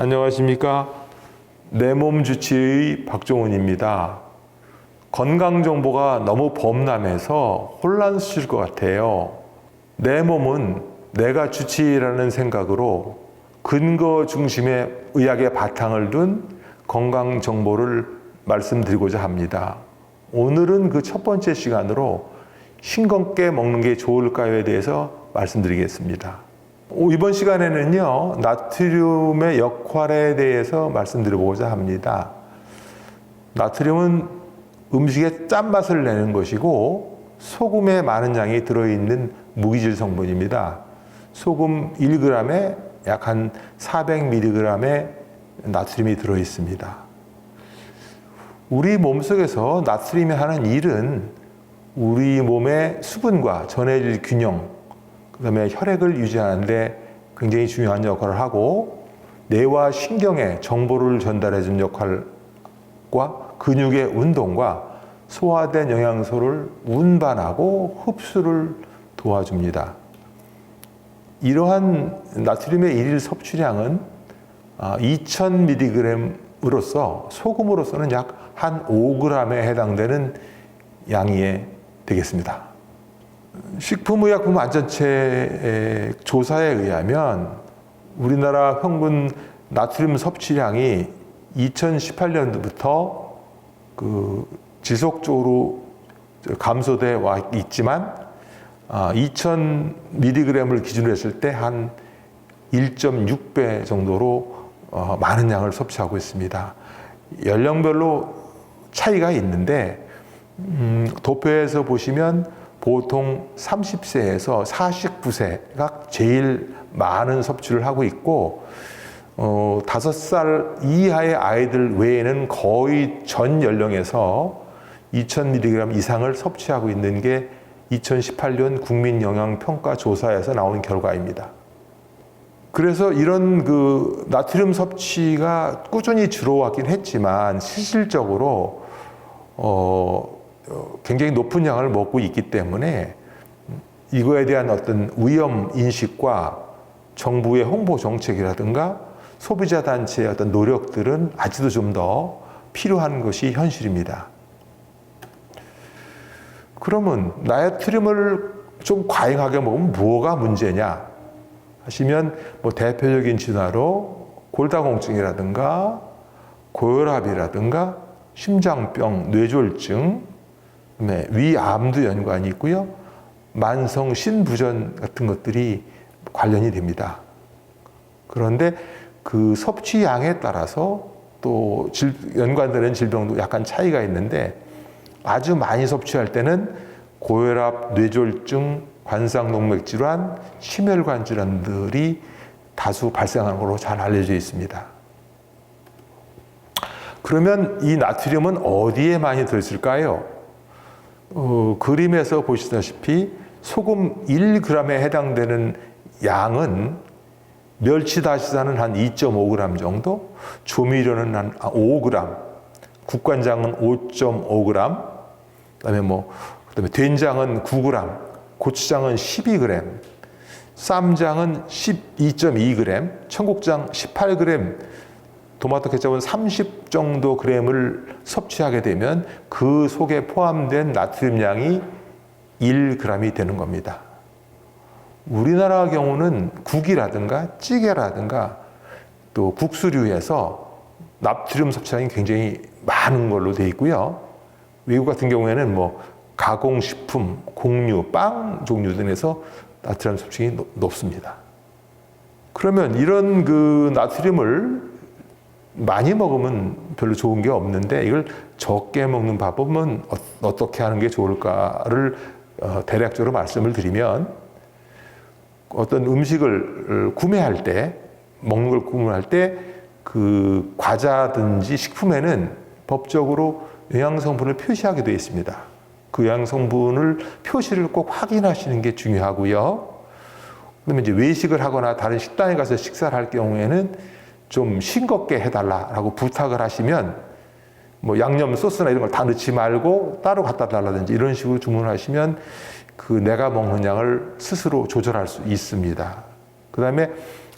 안녕하십니까. 내 몸 주치의 박종훈입니다. 건강 정보가 너무 범람해서 혼란스러울 것 같아요. 내 몸은 내가 주치의라는 생각으로 근거 중심의 의학의 바탕을 둔 건강 정보를 말씀드리고자 합니다. 오늘은 그 첫 번째 시간으로 싱겁게 먹는 게 좋을까요에 대해서 말씀드리겠습니다. 오, 이번 시간에는요, 나트륨의 역할에 대해서 말씀드려보고자 합니다. 나트륨은 음식의 짠맛을 내는 것이고, 소금에 많은 양이 들어있는 무기질 성분입니다. 소금 1g에 약 한 400mg의 나트륨이 들어있습니다. 우리 몸속에서 나트륨이 하는 일은 우리 몸의 수분과 전해질 균형, 그 다음에 혈액을 유지하는데 굉장히 중요한 역할을 하고 뇌와 신경에 정보를 전달해 준 역할과 근육의 운동과 소화된 영양소를 운반하고 흡수를 도와줍니다. 이러한 나트륨의 일일 섭취량은 2000mg으로서 소금으로서는 약 한 5g에 해당되는 양이 되겠습니다. 식품의약품안전체 조사에 의하면 우리나라 평균 나트륨 섭취량이 2018년도부터 그 지속적으로 감소돼 와 있지만 2,000mg을 기준으로 했을 때 한 1.6배 정도로 어, 많은 양을 섭취하고 있습니다. 연령별로 차이가 있는데 음, 도표에서 보시면 보통 30세에서 49세가 제일 많은 섭취를 하고 있고 어, 5살 이하의 아이들 외에는 거의 전 연령에서 2000mg 이상을 섭취하고 있는 게 2018년 국민영양평가조사에서 나온 결과입니다. 그래서 이런 그 나트륨 섭취가 꾸준히 줄어왔긴 했지만 실질적으로 어, 어, 굉장히 높은 양을 먹고 있기 때문에 이거에 대한 어떤 위험 인식과 정부의 홍보 정책이라든가 소비자 단체의 어떤 노력들은 아직도 좀 더 필요한 것이 현실입니다. 그러면 나트륨을 좀 과잉하게 먹으면 뭐가 문제냐 하시면 뭐 대표적인 진화로 골다공증이라든가 고혈압이라든가 심장병, 뇌졸중, 그다음에 위암도 연관이 있고요. 만성 신부전 같은 것들이 관련이 됩니다. 그런데 그 섭취량에 따라서 또 질, 연관되는 질병도 약간 차이가 있는데 아주 많이 섭취할 때는 고혈압, 뇌졸중, 관상동맥 질환, 심혈관 질환들이 다수 발생하는 걸로 잘 알려져 있습니다. 그러면 이 나트륨은 어디에 많이 들어있을까요? 어, 그림에서 보시다시피 소금 1g에 해당되는 양은 멸치 다시사는 한 2.5g 정도, 조미료는 한 5g, 국간장은 5.5g, 그다음에 뭐 그다음에 된장은 9g, 고추장은 12g, 쌈장은 12.2g, 청국장 18g, 토마토 케첩은 30 정도 그램을 섭취하게 되면 그 속에 포함된 나트륨 양이 1g이 되는 겁니다. 우리나라 경우는 국이라든가 찌개라든가 또 국수류에서 나트륨 섭취량이 굉장히 많은 걸로 되어 있고요. 외국 같은 경우에는 뭐 가공식품, 곡류, 빵 종류 등에서 나트륨 섭취량이 높습니다. 그러면 이런 그 나트륨을 많이 먹으면 별로 좋은 게 없는데 이걸 적게 먹는 방법은 어 떻게 하는 게 좋을까를 어, 대략적으로 말씀을 드리면 어떤 음식을 구매할 때 먹는 걸 구매할 때 그 과자든지 식품에는 법적으로 영양 성분을 표시하게 되어 있습니다. 그 영양 성분을 표시를 꼭 확인하시는 게 중요하고요. 그다음에 이제 외식을 하거나 다른 식당에 가서 식사를 할 경우에는 좀 싱겁게 해달라라고 부탁을 하시면 뭐 양념 소스나 이런 걸 다 넣지 말고 따로 갖다 달라든지 이런 식으로 주문하시면 그 내가 먹는 양을 스스로 조절할 수 있습니다. 그 다음에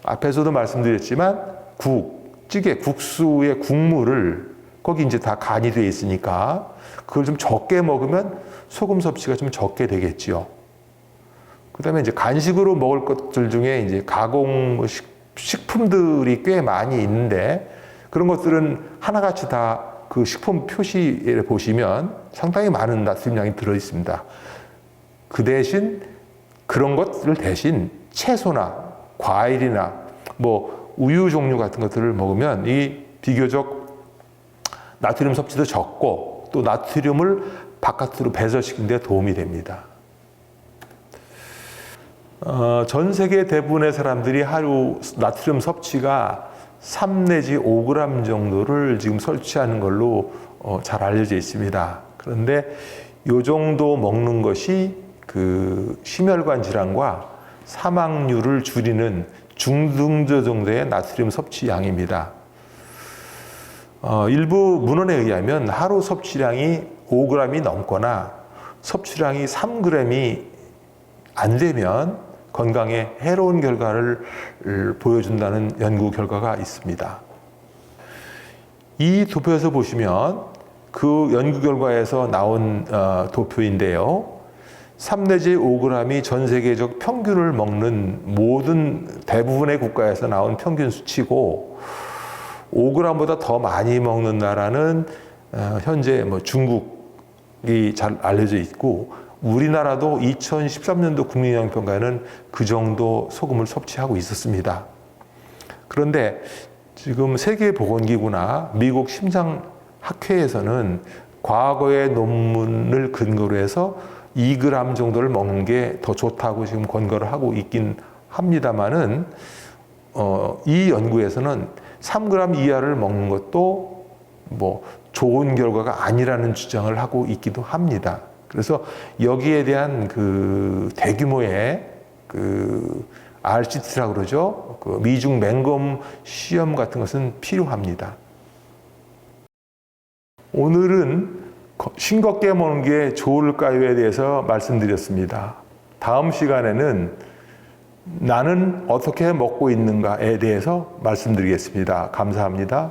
앞에서도 말씀드렸지만 국, 찌개 국수의 국물을 거기 이제 다 간이 돼 있으니까 그걸 좀 적게 먹으면 소금 섭취가 좀 적게 되겠지요. 그 다음에 이제 간식으로 먹을 것들 중에 이제 가공 뭐 식, 식품들이 꽤 많이 있는데 그런 것들은 하나같이 다 그 식품 표시에 보시면 상당히 많은 나트륨량이 들어 있습니다. 그 대신 그런 것들 대신 채소나 과일이나 뭐 우유 종류 같은 것들을 먹으면 이 비교적 나트륨 섭취도 적고 또 나트륨을 바깥으로 배설시키는 데 도움이 됩니다. 어, 전 세계 대부분의 사람들이 하루 나트륨 섭취가 3 내지 5g 정도를 지금 섭취하는 걸로 어, 잘 알려져 있습니다. 그런데 이 정도 먹는 것이 그 심혈관 질환과 사망률을 줄이는 중등조 정도의 나트륨 섭취 양입니다. 어, 일부 문헌에 의하면 하루 섭취량이 5g이 넘거나 섭취량이 3g이 안 되면 건강에 해로운 결과를 보여준다는 연구 결과가 있습니다. 이 도표에서 보시면 그 연구 결과에서 나온 어, 도표인데요. 3 내지 5g이 전 세계적 평균을 먹는 모든 대부분의 국가에서 나온 평균 수치고 5g보다 더 많이 먹는 나라는 어, 현재 뭐 중국이 잘 알려져 있고 우리나라도 2013년도 국민영양평가에는 그 정도 소금을 섭취하고 있었습니다. 그런데 지금 세계보건기구나 미국 심장학회에서는 과거의 논문을 근거로 해서 2g 정도를 먹는 게 더 좋다고 지금 권고를 하고 있긴 합니다만은 어, 이 연구에서는 3g 이하를 먹는 것도 뭐 좋은 결과가 아니라는 주장을 하고 있기도 합니다. 그래서 여기에 대한 그 대규모의 그 RCT라고 그러죠. 그 미중 맹검 시험 같은 것은 필요합니다. 오늘은 싱겁게 먹는 게 좋을까요에 대해서 말씀드렸습니다. 다음 시간에는 나는 어떻게 먹고 있는가에 대해서 말씀드리겠습니다. 감사합니다.